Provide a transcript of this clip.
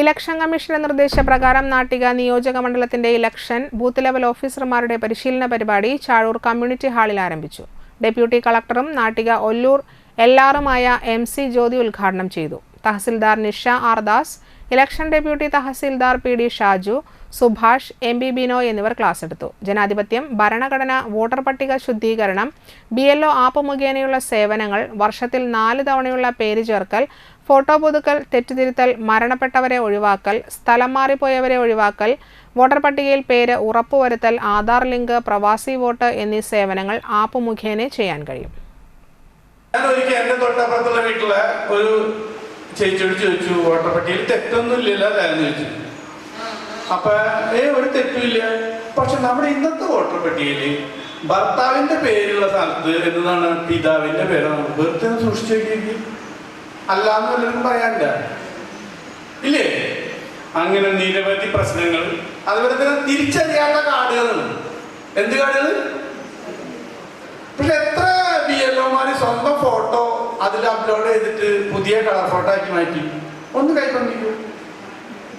Election കമ്മീഷന്റെ നിർദ്ദേശപ്രകാരം നാട്ടിക നിയോജക മണ്ഡലത്തിന്റെ ഇലക്ഷൻ ബൂത്ത് ലെവൽ ഓഫീസർമാരുടെ പരിശീലന പരിപാടി ചാഴൂർ കമ്മ്യൂണിറ്റി ഹാളിൽ ആരംഭിച്ചു. ഡെപ്യൂട്ടി കളക്ടറും നാട്ടിക ഒല്ലൂർ എല്ലാറുമായ എം സി ജ്യോതി ഉദ്ഘാടനം ചെയ്തു. Tahsildar Nisha R Das election deputy tahsildar P D Shaju Subhash M B Binoy എന്നിവർ ക്ലാസ് എടുത്തു. ജനാധിപത്യം ഭരണഘടന വോട്ടർ പട്ടിക ശുദ്ധീകരണം ബി എൽ ഒ ആപ്പ് മുഖേനയുള്ള സേവനങ്ങൾ വർഷത്തിൽ നാല് തവണയുള്ള പേര് ചേർക്കൽ ഫോട്ടോ പുതുക്കൽ തെറ്റുതിരുത്തൽ മരണപ്പെട്ടവരെ ഒഴിവാക്കൽ സ്ഥലം മാറിപ്പോയവരെ ഒഴിവാക്കൽ വോട്ടർ പട്ടികയിൽ പേര് ഉറപ്പുവരുത്തൽ ആധാർ ലിങ്ക് പ്രവാസി വോട്ട് എന്നീ സേവനങ്ങൾ ആപ്പ് മുഖേന ചെയ്യാൻ കഴിയും. ചേച്ചിയോട് ചോദിച്ചു വോട്ടർ പട്ടികയിൽ തെറ്റൊന്നും ഇല്ലല്ലോ അതായിരുന്നു ചോദിച്ചു. അപ്പൊ ഏ ഒരു തെറ്റുമില്ല. പക്ഷെ നമ്മുടെ ഇന്നത്തെ വോട്ടർ പട്ടികയിൽ ഭർത്താവിന്റെ പേരുള്ള സ്ഥലത്ത് എന്നതാണ് പിതാവിന്റെ പേരാണ് വെറുതെ സൂക്ഷിച്ചു നോക്കിയെങ്കിൽ അല്ലാന്ന് വല്ലതും പറയാനില്ല. ഇല്ലേ? അങ്ങനെ നിരവധി പ്രശ്നങ്ങൾ. അതുപോലെ തന്നെ തിരിച്ചറിയാത്ത കാർഡുകളുണ്ട് എന്ത് കാർഡുകൾ പക്ഷെ എത്ര ബി എൽ ഒമാര് സ്വന്തം ഫോട്ടോ അതിൽ അപ്ലോഡ് ചെയ്തിട്ട് പുതിയ കളർ ഫോട്ടോ ആക്കി മാറ്റി. ഒന്ന് കൈക്കൊണ്ടിരിക്കും